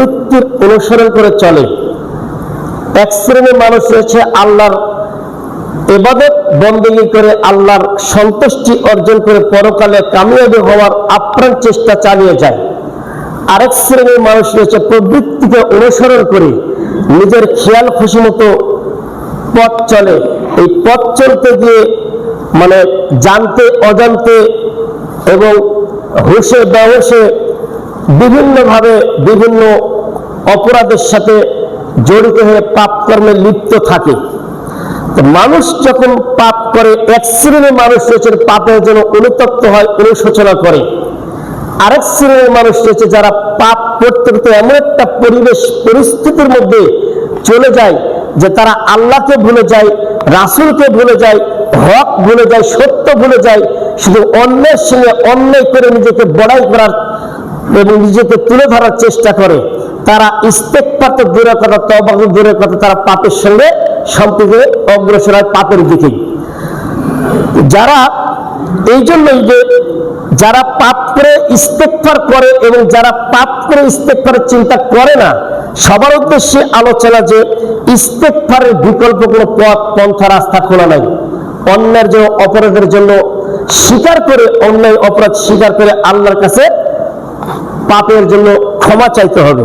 প্রত্যেক অনুসরণ করে চলে। এক শ্রেণির মানুষ রয়েছে আল্লাহর এবাদত বন্দী করে আল্লাহর সন্তুষ্টি অর্জন করে পরকালে কামিয়াবি হওয়ার আপ্রাণ চেষ্টা চালিয়ে যায়। আরেক শ্রেণির মানুষ রয়েছে প্রবৃত্তিকে অনুসরণ করে নিজের খেয়াল খুশি মতো পথ চলে। এই পথ চলতে গিয়ে মানে জানতে, অজান্তে এবং হুশে ব্যবসে বিভিন্নভাবে বিভিন্ন অপরাধের সাথে জড়িত হয়ে পাপ কর্মে লিপ্ত থাকে। মানুষ যখন পাপ করে, এক শ্রেণির মানুষ রয়েছে পাপের জন্য অনুতপ্ত হয়, অনুশোচনা করে। আরেক শ্রেণির মানুষ রয়েছে যারা পাপ করতে করতে এমন একটা পরিবেশ, পরিস্থিতির মধ্যে চলে যায় যে তারা আল্লাহকে ভুলে যায়, রাসূলকে ভুলে যায়, হক ভুলে যায়, সত্য ভুলে যায়। শুধু অন্যের সঙ্গে অন্যায় করে নিজেকে বড়াই করার এবং নিজেকে তুলে ধরার চেষ্টা করে, তারা ইস্তেকপাত দূরের কথা তবা দূরের কথা তারা পাপের সঙ্গে সম্পর্কে অগ্রসর হয় পাপের দিকেই যারা এই জন্যই যে যারা পাপ করে ইস্তেকফার করে এবং যারা পাপ করে ইস্তেকফারের চিন্তা করে না, সবার উদ্দেশ্যে আলোচনা যে ইস্তেকফারের বিকল্প কোনো পথ, পন্থা, রাস্তা খোলা নাই। অন্যের জন্য, অপরাধের জন্য স্বীকার করে অন্যায় অপরাধ স্বীকার করে আল্লাহর কাছে পাপের জন্য ক্ষমা চাইতে হবে।